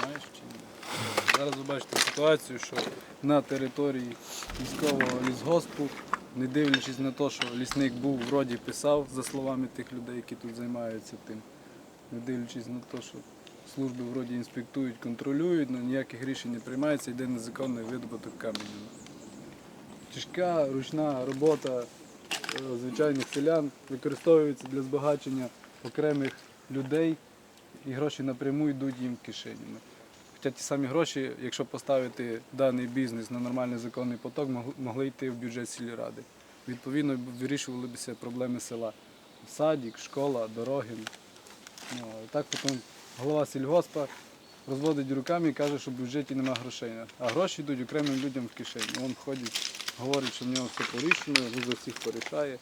Знаєш чи ні? Зараз ви бачите ситуацію, що на території військового лісгоспу, не дивлячись на те, що лісник був вроді писав за словами тих людей, які тут займаються тим, не дивлячись на те, що служби вроді інспектують, контролюють, але ніяких рішень не приймається, йде незаконний видобуток каменю. Тяжка ручна робота е, звичайних селян використовується для збагачення окремих людей і гроші напряму йдуть їм в кишенями. Хоча ті самі гроші, якщо поставити даний бізнес на нормальний законний поток, могли йти в бюджет сільради. Відповідно, вирішувалися проблеми села. Садик, школа, дороги. Ну, так потім голова сільгоспа розводить руками і каже, що в бюджеті немає грошей. А гроші йдуть окремим людям в кишені. Він ходить, говорить, що в нього все порішено, за всіх порішає.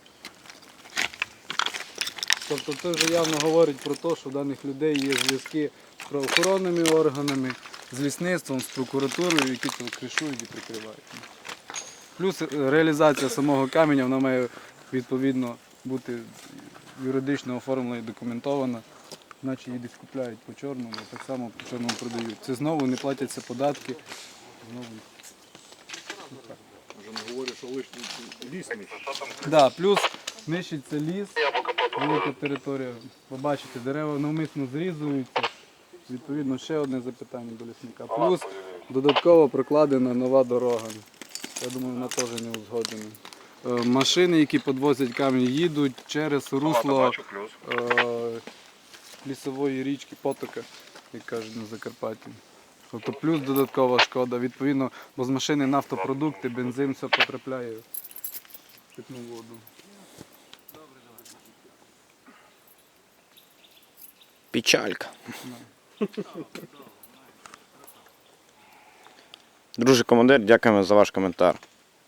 Тобто це вже явно говорить про те, що в даних людей є зв'язки з правоохоронними органами, з лісництвом, з прокуратурою, які це кришують і прикривають. Плюс е, реалізація самого каменя вона має відповідно бути юридично оформлена і документована, наче її десь купляють по чорному, так само по чорному продають. Це знову не платяться податки. Знову. Нищить. Да, плюс нищиться ліс, велика територія. Ви бачите, дерева навмисно зрізуються. Відповідно, ще одне запитання до лісника. Плюс додатково прокладена нова дорога. Я думаю, вона теж не узгоджена. Е, Машини, які підвозять камінь, їдуть через русло е, лісової річки Потока, як кажуть на Закарпатті. Тобто плюс додаткова шкода. Відповідно, бо з машини нафтопродукти, бензин, все потрапляє в питну воду. Печалька. Друже командир, дякуємо за ваш коментар.